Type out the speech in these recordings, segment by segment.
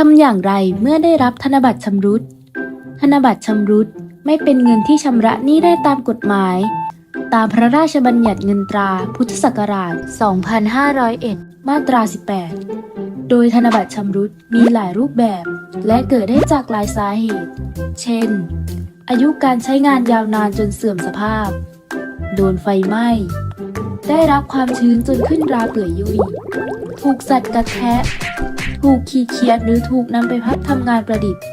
ทำอย่างไรเมื่อได้รับธนบัตรชำรุด ธนบัตรชำรุดไม่เป็นเงินที่ชำระหนี้ได้ตามกฎหมาย ตามพระราชบัญญัติเงินตราพุทธศักราช 2501 มาตรา 18 โดยธนบัตรชำรุดมีหลายรูปแบบ และเกิดได้จากหลายสาเหตุ เช่น อายุการใช้งานยาวนานจนเสื่อมสภาพ โดนไฟไหม้ ได้รับความชื้นจนขึ้นราเปื่อยยุ่ย ถูกสัตว์กัดแทะ ถูกขีดเขียดหรือถูกนำไปพักทำงานประดิษฐ์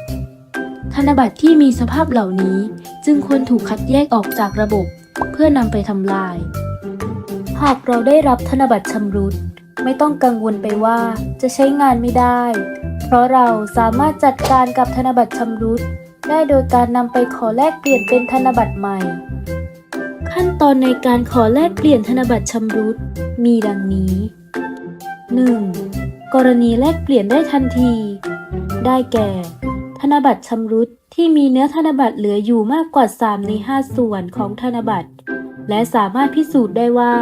ธนบัตรที่มีสภาพเหล่านี้จึงควรถูกคัดแยกออกจากระบบ เพื่อนำไปทำลาย หากเราได้รับธนบัตรชำรุด ไม่ต้องกังวลไปว่าจะใช้งานไม่ได้ เพราะเราสามารถจัดการกับธนบัตรชำรุด ได้โดยการนำไปขอแลกเปลี่ยนเป็นธนบัตรใหม่ขั้นตอนในการขอแลกเปลี่ยนธนบัตรชำรุด มีดังนี้ 1. กรณีแลกเปลี่ยนได้ทันที ได้แก่ ธนบัตรชำรุดที่มีเนื้อธนบัตรเหลืออยู่มากกว่า 3 ใน 5 ส่วนของธนบัตร และสามารถพิสูจน์ได้ว่า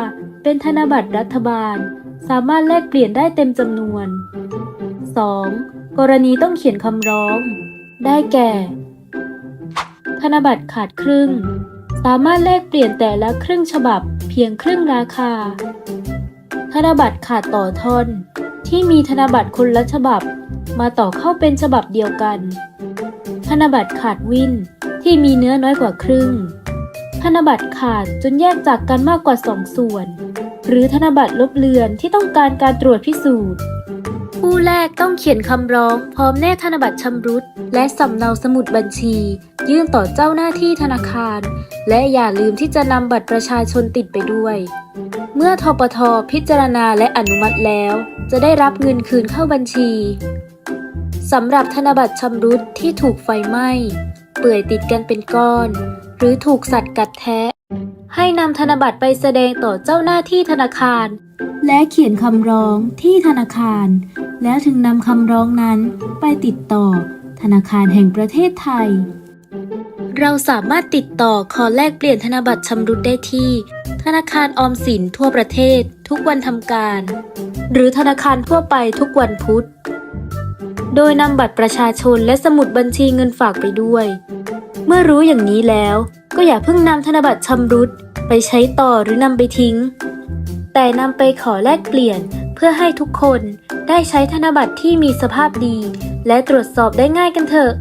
เป็นธนบัตรรัฐบาล สามารถแลกเปลี่ยนได้เต็มจำนวน 2. กรณีต้องเขียนคำร้อง ได้แก่ ธนบัตรขาดครึ่ง สามารถแลกเปลี่ยนแต่ละครึ่งฉบับเพียงครึ่งราคา ธนบัตรขาดต่อท่อน ที่มีธนบัตรคนละฉบับ มาต่อเข้าเป็นฉบับเดียวกัน ธนบัตรขาดวินที่มีเนื้อน้อยกว่าครึ่ง ธนบัตรขาดจนแยกจากกันมากกว่าสองส่วน หรือธนบัตรลบเลือนที่ต้องการการตรวจพิสูจน์ ผู้แรกต้องเขียนคำร้อง พร้อมแนบธนบัตรชำรุด และสำเนาสมุดบัญชี ยื่นต่อเจ้าหน้าที่ธนาคาร และอย่าลืมที่จะนำบัตรประชาชนติดไปด้วย เมื่อทปทพิจารณาและอนุมัติแล้ว จะได้รับเงินคืนเข้าบัญชีสำหรับธนบัตรชำรุดที่ถูกไฟไหม้ เปื่อยติดกันเป็นก้อน หรือถูกสัตว์กัดแทะ ให้นำธนบัตรไปแสดงต่อเจ้าหน้าที่ธนาคาร และเขียนคำร้องที่ธนาคาร แล้วถึงนำคำร้องนั้นไปติดต่อธนาคารแห่งประเทศไทย เราสามารถติดต่อขอแลกเปลี่ยนธนบัตรชำรุดได้ที่ ธนาคารออมสินทั่วประเทศ ทุกวันทำการ หรือธนาคารทั่วไปทุกวันพุธ โดยนำบัตรประชาชนและสมุดบัญชีเงินฝากไปด้วย เมื่อรู้อย่างนี้แล้ว ก็อย่าเพิ่งนำธนบัตรชำรุดไปใช้ต่อหรือนำไปทิ้ง แต่นำไปขอแลกเปลี่ยนเพื่อให้ทุกคนได้ใช้ธนบัตรที่มีสภาพดี และตรวจสอบได้ง่ายกันเถอะ